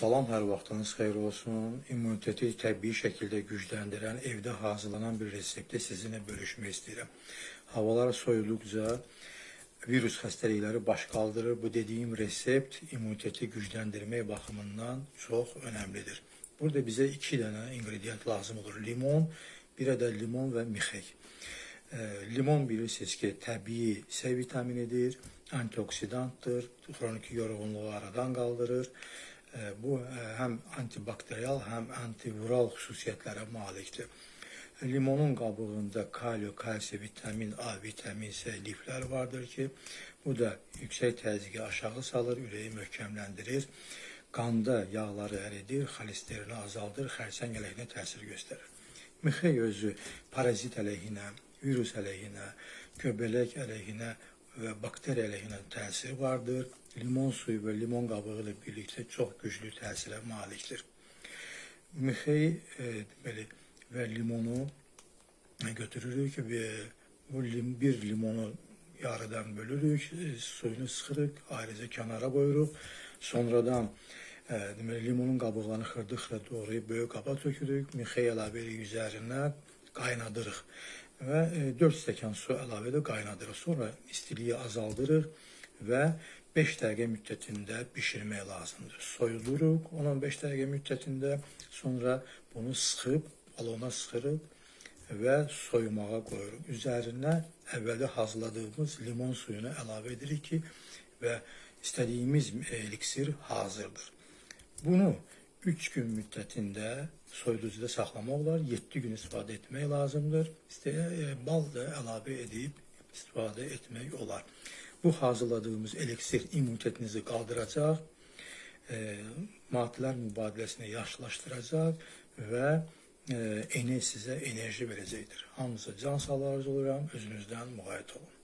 Salam, hər vaxtınız xeyir olsun. İmmuniteti təbii şəkildə gücləndirən, evdə hazırlanan bir resepti sizinlə bölüşmək istəyirəm. Havalar soyuduqca virus xəstəlikləri baş qaldırır. Bu dediyim resept immuniteti gücləndirmək baxımından çox önəmlidir. Burada bizə iki dənə ingredient lazım olur. Limon, bir də limon və mixək. E, Limon bilirsiniz ki, təbii C vitaminidir, antioksidanttır, xronik yorğunluğu aradan qaldırır. E, Bu e, həm antibakterial, həm antiviral xüsusiyyətlərə malikdir. Limonun qabığında kalio, kalsium, vitamin A, vitamin C, liflər vardır ki, bu da yüksək təzyiqi aşağı salır, ürəyi möhkəmləndirir, qanda yağları əridir, xolesterini azaldır, xərçəng əleyhinə təsir göstərir. Mixey özü parazit əleyhinə, virus əleyhinə, göbələk əleyhinə və bakteriya əleyhinə təsiri vardır. Limon suyu və limon qabığı ilə birlikdə çox güclü təsirə malikdir. Mixey e, deməli və limonu götürürük və bu bir limonu yarıdan bölürük, e, suyunu sıxırıq, ayrıca kənara qoyuruq. Sonradan e, limonun qabıqlarını xırdı-xırdı doğrayıb böyük qaba tökürük, mixey əlavə edirik qaynadırıq və e, 4 stəkan su əlavə edib qaynadırıq. Sonra istiliyi azaldırıq və 5 dəqiqə müddətində bişirmək lazımdır. Soyuduruq 10-15 dəqiqə müddətində, sonra bunu sıxıb balona sıxırıq və soyumağa qoyuruq. Üzərinə əvvəldə hazırladığımız limon suyunu əlavə edirik ki, və istədiyimiz eliksir hazırdır. Bunu 3 gün müddətində soyuducuda saxlamaq olar, 7 gün istifadə etmək lazımdır. İstəyə e, bal da əlavə edib istifadə etmək olar. Bu hazırladığımız eliksir immunitetinizi qaldıracaq, e, maddələr mübadiləsini yaxşılaşdıracaq və e, ener sizə enerji verəcəkdir. Hamınıza can sağlığı arzulayıram. Özünüzdən müğayət olun.